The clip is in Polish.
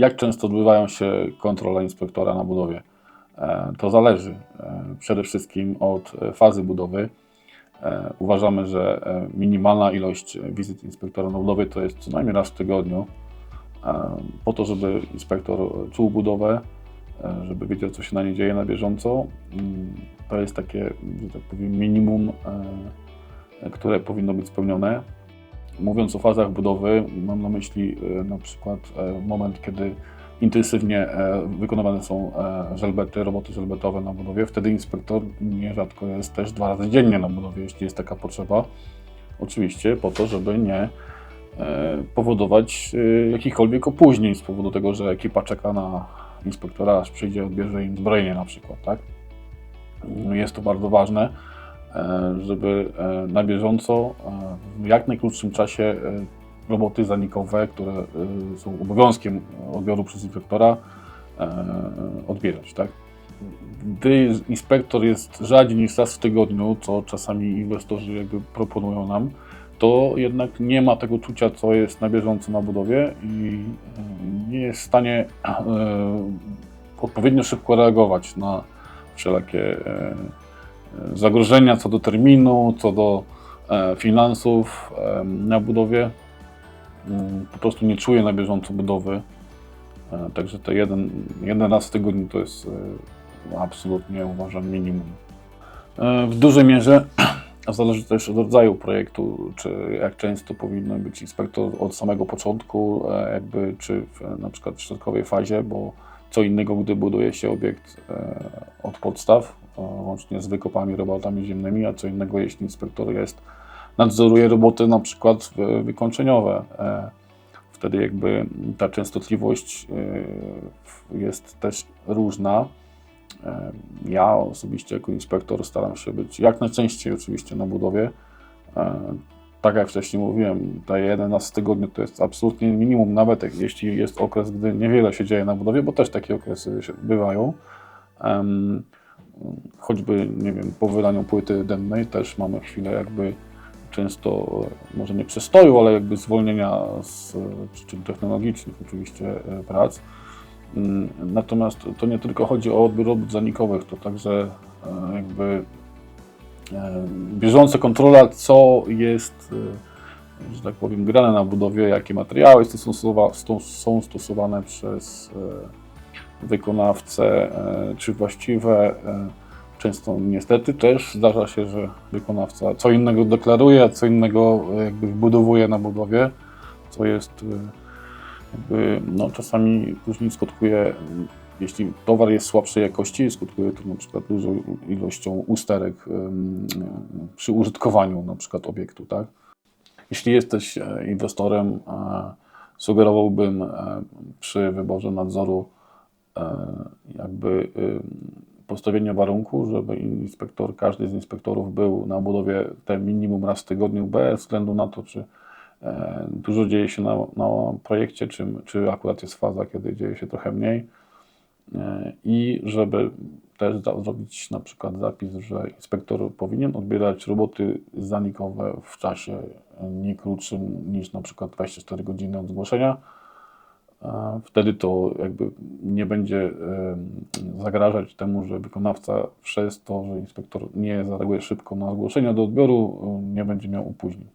Jak często odbywają się kontrole inspektora na budowie? E, To zależy e, przede wszystkim od e, fazy budowy. Uważamy, że minimalna ilość wizyt inspektora na budowie to jest co najmniej raz w tygodniu, po to, żeby inspektor czuł budowę, żeby wiedział, co się na niej dzieje na bieżąco. Mm, To jest takie, że tak powiem, minimum, które powinno być spełnione. Mówiąc o fazach budowy, mam na myśli e, na przykład e, moment, kiedy intensywnie e, wykonywane są żelbety, roboty żelbetowe na budowie. Wtedy inspektor nierzadko jest też dwa razy dziennie na budowie, jeśli jest taka potrzeba. Oczywiście po to, żeby nie powodować jakichkolwiek opóźnień z powodu tego, że ekipa czeka na inspektora, aż przyjdzie, odbierze im zbrojenie na przykład, tak? Jest to bardzo ważne, żeby e, na bieżąco, e, w jak najkrótszym czasie e, roboty zanikowe, które e, są obowiązkiem odbioru przez inspektora, e, odbierać, tak? Gdy inspektor jest rzadziej niż raz w tygodniu, co czasami inwestorzy jakby proponują nam, to jednak nie ma tego czucia, co jest na bieżąco na budowie i e, nie jest w stanie e, odpowiednio szybko reagować na wszelakie e, e, zagrożenia co do terminu, co do e, finansów na budowie. Mm, Po prostu nie czuje na bieżąco budowy. E, Także te jeden, jeden raz w tygodniu to jest e, absolutnie uważam minimum. W dużej mierze zależy też od rodzaju projektu, czy jak często powinien być inspektor od samego początku, jakby czy w, na przykład w środkowej fazie, bo co innego, gdy buduje się obiekt od podstaw, łącznie z wykopami, robotami ziemnymi, a co innego, jeśli inspektor jest, nadzoruje roboty na przykład wy- wykończeniowe. E, Wtedy jakby ta częstotliwość e, jest też różna. E, Ja osobiście jako inspektor staram się być jak najczęściej oczywiście na budowie. E, Tak jak wcześniej mówiłem, te jeden raz w tygodniu to jest absolutnie minimum, nawet jeśli jest okres, gdy niewiele się dzieje na budowie, bo też takie okresy się bywają. Choćby, nie wiem, po wydaniu płyty dennej też mamy chwilę jakby często, e, może nie przestoju, ale jakby zwolnienia z e, przyczyn technologicznych oczywiście e, prac. Mm, Natomiast to nie tylko chodzi o odbiór robót zanikowych, to także jakby bieżąca kontrola, co jest, że tak powiem, grane na budowie, jakie materiały są stosowane przez wykonawcę, e, czy właściwe. e, Często niestety też zdarza się, że wykonawca co innego deklaruje, a co innego e, jakby wbudowuje na budowie, co jest jakby, no, czasami później skutkuje, jeśli towar jest słabszej jakości, skutkuje to na przykład dużą ilością usterek przy użytkowaniu na przykład obiektu, tak? Jeśli jesteś inwestorem, sugerowałbym przy wyborze nadzoru jakby em, postawienie warunku, żeby inspektor, każdy z inspektorów był na budowie te minimum raz w tygodniu, bez względu na to, czy e, dużo dzieje się na, na projekcie, czy, czy akurat jest faza, kiedy dzieje się trochę mniej. E, I żeby też zrobić na przykład zapis, że inspektor powinien odbierać roboty zanikowe w czasie nie krótszym niż na przykład 24 godziny od zgłoszenia. E, Wtedy to jakby nie będzie em, zagrażać temu, że wykonawca przez to, że inspektor nie zareaguje szybko na zgłoszenia do odbioru, e, nie będzie miał opóźnień.